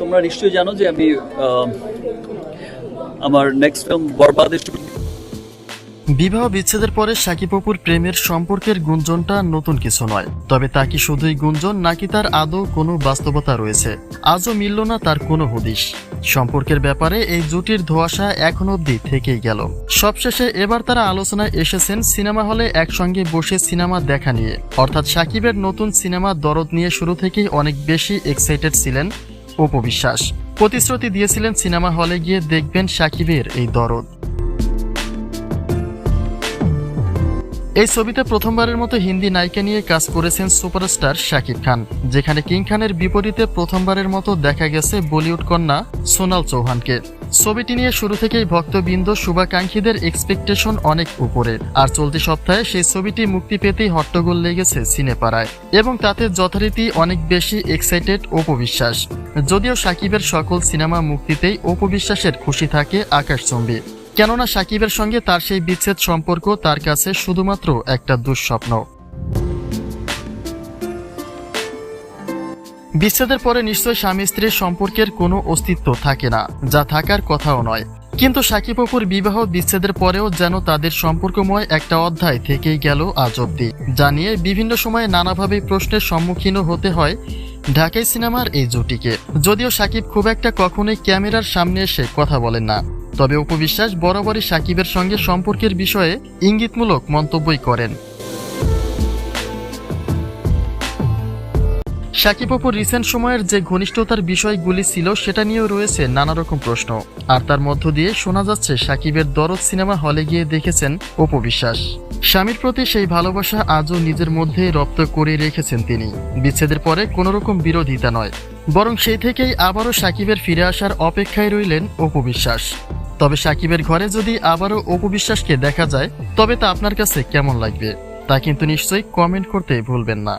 তোমরা নিশ্চয়ই জানো যে আমি আমার নেক্সট ফিল্ম বরবাদের বিবাহ বিচ্ছেদের পরে সাকিব অপুর প্রেমের সম্পর্কের গুঞ্জনটা নতুন কিছু নয়। তবে তা কি শুধুই গুঞ্জন নাকি তার আদৌ কোনো বাস্তবতা রয়েছে? আজও মিলল না তার কোনো হদিশ। সম্পর্কের ব্যাপারে এই জুটির ধোয়াশা এখন অবধি থেকেই গেল। সবশেষে এবার তারা আলোচনায় এসেছেন সিনেমা হলে একসঙ্গে বসে সিনেমা দেখা নিয়ে। অর্থাৎ সাকিবের নতুন সিনেমা দরদ নিয়ে শুরু থেকেই অনেক বেশি এক্সাইটেড ছিলেন অপু বিশ্বাস প্রতিশ্রুতি দিয়েছিলেন সিনেমা হলে গিয়ে দেখবেন সাকিবের এই দরদ। এই ছবিতে প্রথমবারের মতো হিন্দি নায়িকা নিয়ে কাজ করেছেন সুপারস্টার শাকিব খান, যেখানে কিং খানের বিপরীতে প্রথমবারের মতো দেখা গেছে বলিউড কন্যা সোনাল চৌহানকে। ছবিটি নিয়ে শুরু থেকেই ভক্তবৃন্দ শুভাকাঙ্ক্ষীদের এক্সপেকটেশন অনেক উপরে। আর চলতি সপ্তাহে সেই ছবিটি মুক্তি পেতেই হট্টগোল লেগেছে সিনেপাড়ায়। এবং তাতে যথারীতি অনেক বেশি এক্সাইটেড অপবিশ্বাস। যদিও সাকিবের সকল সিনেমা মুক্তিতেই অপবিশ্বাসের খুশি থাকে আকাশচম্বী। কেননা সাকিবের সঙ্গে তার সেই বিচ্ছেদ সম্পর্ক তার কাছে শুধুমাত্র একটা দুঃস্বপ্ন। বিচ্ছেদের পরে নিশ্চয় স্বামী স্ত্রীর সম্পর্কের কোনো অস্তিত্ব থাকে না, যা থাকার কথাও নয়। কিন্তু সাকিব অপুর বিবাহ বিচ্ছেদের পরেও যেন তাদের সম্পর্কময় একটা অধ্যায় থেকেই গেল আজ অব্দি, যা নিয়ে বিভিন্ন সময়ে নানাভাবে প্রশ্নের সম্মুখীনও হতে হয় ঢাকাই সিনেমার এই জুটিকে। যদিও সাকিব খুব একটা কখনোই ক্যামেরার সামনে এসে কথা বলেন না। তবে উপবিশ্বাস বরাবরই সাকিবের সঙ্গে সম্পর্কের বিষয়ে ইঙ্গিতমূলক মন্তব্যই করেন। সাকিব অপুর রিসেন্ট সময়ের যে ঘনিষ্ঠতার বিষয়গুলি ছিল সেটা নিয়েও রয়েছে নানা রকম প্রশ্ন। আর তার মধ্য দিয়ে শোনা যাচ্ছে সাকিবের দরদ সিনেমা হলে গিয়ে দেখেছেন অপু বিশ্বাস স্বামীর প্রতি সেই ভালোবাসা আজও নিজের মধ্যে রপ্ত করে রেখেছেন তিনি। বিচ্ছেদের পরে কোনো রকম বিরোধিতা নয়। বরং সেই থেকেই আবারও সাকিবের ফিরে আসার অপেক্ষায় রইলেন অপু বিশ্বাস তবে সাকিবের ঘরে যদি আবারও অপু বিশ্বাসকে দেখা যায়, তবে তা আপনার কাছে কেমন লাগবে? তা কিন্তু নিশ্চয়ই কমেন্ট করতে ভুলবেন না।